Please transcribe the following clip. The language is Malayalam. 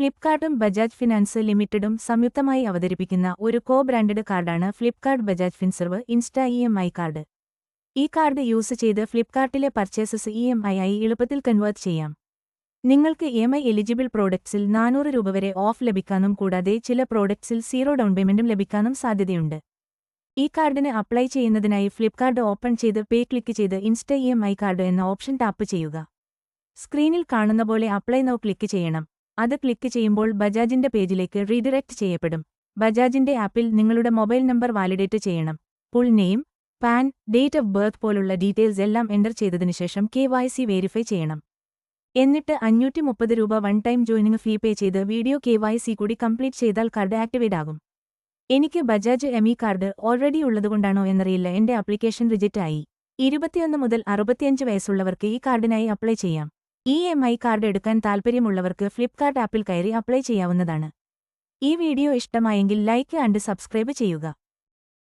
ഫ്ലിപ്കാർട്ടും ബജാജ് ഫിനാൻസ് ലിമിറ്റഡും സംയുക്തമായി അവതരിപ്പിക്കുന്ന ഒരു കോ ബ്രാൻഡഡ് കാർഡാണ് Flipkart Bajaj Finserv Insta E M I card. ഈ കാർഡ് യൂസ് ചെയ്ത് ഫ്ലിപ്കാർട്ടിലെ പർച്ചേസസ് ഇ എം ഐ ആയി എളുപ്പത്തിൽ കൺവേർട്ട് ചെയ്യാം. നിങ്ങൾക്ക് ഇ എം ഐ എലിജിബിൾ പ്രോഡക്ട്സിൽ നാനൂറ് രൂപ വരെ ഓഫ് ലഭിക്കാനും കൂടാതെ ചില പ്രോഡക്ട്സിൽ സീറോ ഡൗൺ പേയ്മെന്റും ലഭിക്കാനും സാധ്യതയുണ്ട്. ഈ കാർഡിന് അപ്ലൈ ചെയ്യുന്നതിനായി ഫ്ലിപ്കാർട്ട് ഓപ്പൺ ചെയ്ത് പേ ക്ലിക്ക് ചെയ്ത് Insta E M I card എന്ന ഓപ്ഷൻ ടാപ്പ് ചെയ്യുക. സ്ക്രീനിൽ കാണുന്ന പോലെ അപ്ലൈ നോ ക്ലിക്ക് ചെയ്യണം. അത് ക്ലിക്ക് ചെയ്യുമ്പോൾ ബജാജിന്റെ പേജിലേക്ക് റീഡിറക്റ്റ് ചെയ്യപ്പെടും. ബജാജിന്റെ ആപ്പിൽ നിങ്ങളുടെ മൊബൈൽ നമ്പർ വാലിഡേറ്റ് ചെയ്യണം. Full name PAN date of birth പോലുള്ള ഡീറ്റെയിൽസ് എല്ലാം എന്റർ ചെയ്തതിനു ശേഷം കെ വൈ വെരിഫൈ ചെയ്യണം. എന്നിട്ട് അഞ്ഞൂറ്റി മുപ്പത് രൂപ one time joining fee pay ചെയ്ത് വീഡിയോ കെ വൈ സി കൂടി കംപ്ലീറ്റ് ചെയ്താൽ കാർഡ് ആക്ടിവേറ്റ് ആകും. എനിക്ക് Bajaj M E card already ഉള്ളതുകൊണ്ടാണോ എന്നറിയില്ല. എന്റെ ആപ്ലിക്കേഷൻ റിജക്റ്റ് ആയി ഇരുപത്തിയൊന്ന് മുതൽ അറുപത്തിയഞ്ച് വയസ്സുള്ളവർക്ക് ഈ കാർഡിനായി അപ്ലൈ ചെയ്യാം. ഇ എം ഐ കാർഡ് എടുക്കാൻ താൽപ്പര്യമുള്ളവർക്ക് ഫ്ലിപ്കാർട്ട് ആപ്പിൽ കയറി അപ്ലൈ ചെയ്യാവുന്നതാണ്. ഈ വീഡിയോ ഇഷ്ടമായെങ്കിൽ ലൈക്ക് ആൻഡ് സബ്സ്ക്രൈബ് ചെയ്യുക.